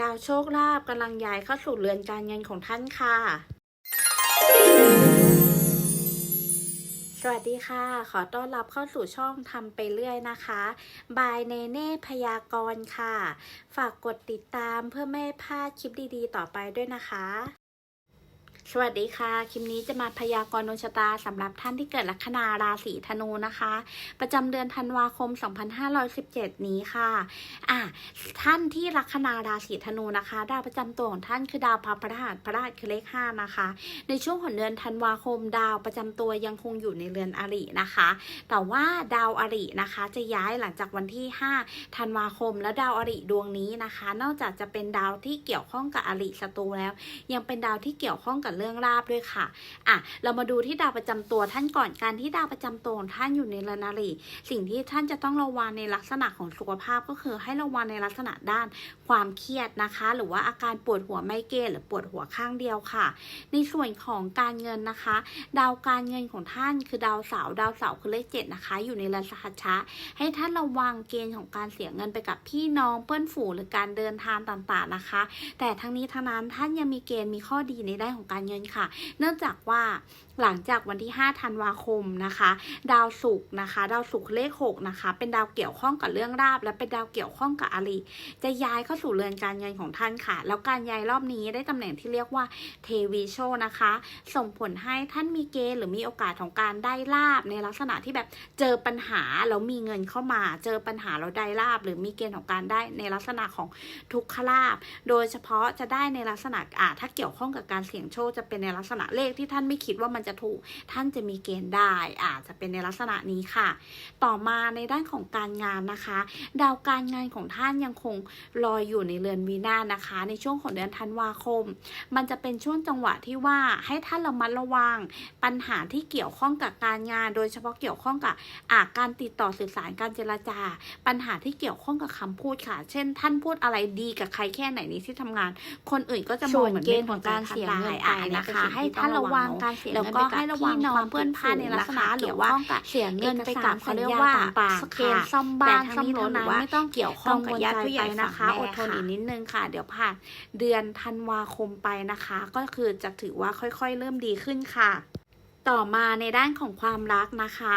ดาวโชคลาภกำลังย้ายเข้าสู่เรือนการเงินของท่านค่ะ สวัสดีค่ะ ขอต้อนรับเข้าสู่ช่องทำไปเรื่อยนะคะ บายเนเน่พยากรณ์ค่ะ ฝากกดติดตามเพื่อไม่ให้พลาดคลิปดีๆ ต่อไปด้วยนะคะ สวัสดีค่ะ คลิปนี้จะมาพยากรณ์ดวงชะตาสำหรับท่านที่เกิดลัคนาราศีธนูนะคะ ประจำเดือนธันวาคม 2517 นี้ค่ะ อะ ท่านที่ลัคนาราศีธนูนะคะ ดาวประจำตัวของท่านคือดาวพระพฤหัสพระราชคือเลข5นะคะ ในช่วงของเดือนธันวาคม ดาวประจำตัวยังคงอยู่ในเรือนอรินะคะ แต่ว่าดาวอรินะคะ จะย้ายหลังจากวันที่ 5 ธันวาคม และดาวอริดวงนี้นะคะ นอกจากจะเป็นดาวที่เกี่ยวข้องกับอริศัตรูแล้ว ยังเป็นดาวที่เกี่ยวข้องกับเรื่องราบด้วยค่ะอะเรามาดูที่ดาวประจำตัวท่านก่อนการที่ดาวประจำตัวของท่านอยู่ในรือนอริสิ่งที่ท่านจะต้องระวังในลักษณะของสุขภาพก็คือให้ระวังในลักษณะด้านความเครียดนะคะ หรือว่าอาการปวดหัวไมเกรนหรือปวดหัวข้างเดียวค่ะ ในส่วนของการเงินนะคะ ดาวการเงินของท่านคือดาวเสาร์ดาวเสาร์คือเลขเจ็ดนะคะ อยู่ในรือนสหัชชะให้ท่านระวังเกณฑ์ของการเสียเงินไปกับพี่น้องเพื่อนฝูงหรือการเดินทางต่างๆนะคะ แต่ทั้งนี้ทั้งนั้นท่านยังมีเกณฑ์มีข้อดีในด้านของการเงินค่ะ เนื่องจากว่าหลังจากวันที่ 5 ธันวาคมนะคะ ดาวศุกร์นะคะ ดาวศุกร์เลข 6 นะคะ เป็นดาวเกี่ยวข้องกับเรื่องราบ และเป็นดาวเกี่ยวข้องกับอาริจะย้ายเข้าสู่เรือนการเงินของท่านค่ะ แล้วการย้ายรอบนี้ได้ตำแหน่งที่เรียกว่าเทวีโชนะคะ ส่งผลให้ท่านมีเกณฑ์หรือมีโอกาสของการได้ลาบในลักษณะที่แบบเจอปัญหาแล้วมีเงินเข้ามา เจอปัญหาแล้วได้ลาบ หรือมีเกณฑ์ของการได้ในลักษณะของทุกขลาบ โดยเฉพาะจะได้ในลักษณะอ่าถ้าเกี่ยวข้องกับการเสี่ยงโชคจะเป็นในลักษณะเลขที่ท่านไม่คิดว่ามันจะถูก ท่านจะมีเกณฑ์ได้อาจจะเป็นในลักษณะนี้ค่ะ ต่อมาในด้านของการงานนะคะ ดาวการงานของท่านยังคงลอยอยู่ในเรือนวีนานะคะ ในช่วงของเดือนธันวาคม มันจะเป็นช่วงจังหวะที่ว่าให้ท่านระมัดระวัง ปัญหาที่เกี่ยวข้องกับการงาน โดยเฉพาะเกี่ยวข้องกับอาการติดต่อสื่อสารการเจรจา ปัญหาที่เกี่ยวข้องกับคำพูดค่ะ เช่น ท่านพูดอะไรดีกับใครแค่ไหนในที่ทำงาน คนอื่นก็จะมองเหมือนเกณฑ์ของการเสียเงินไปนะคะ ให้ท่านระวังการเสียเงินแล้วก็ให้ระวังความเพื่อนพานในลักษณะหรือว่าเสียเงินไปกับเขาเรียกว่าสเกลซ่อมบ้านซ่อมรถหรือว่าไม่ต้องเกี่ยวข้องกับญาติผู้ใหญ่นะคะอดทนอีกนิดนึงค่ะ เดี๋ยวผ่านเดือนธันวาคมไปนะคะ ก็คือจะถือว่าค่อยๆ เริ่มดีขึ้นค่ะ ต่อมาในด้านของความรักนะคะ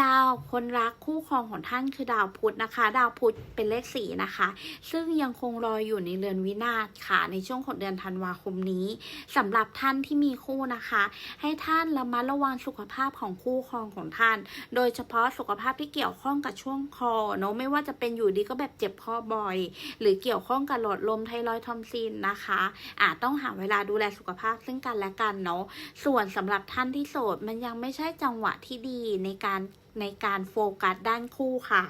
ดาวคนรักคู่ครองของท่านคือดาวพุธนะคะ ดาวพุธเป็นเลขสี่นะคะ ซึ่งยังคงรอยอยู่ในเรือนวินาศค่ะ ในช่วงของเดือนธันวาคมนี้สำหรับท่านที่มีคู่นะคะ ให้ท่านระมัดระวังสุขภาพของคู่ครองของท่าน โดยเฉพาะสุขภาพที่เกี่ยวข้องกับช่วงคอเนาะไม่ว่าจะเป็นอยู่ดีก็แบบเจ็บคอบ่อย หรือเกี่ยวข้องกับหลอดลมไทรอยทอมซินนะคะอาจต้องหาเวลาดูแลสุขภาพซึ่งกันและกันเนาะส่วนสำหรับท่านที่โสดมันยังไม่ใช่จังหวะที่ดีในการในการโฟกัสด้านคู่ค่ะ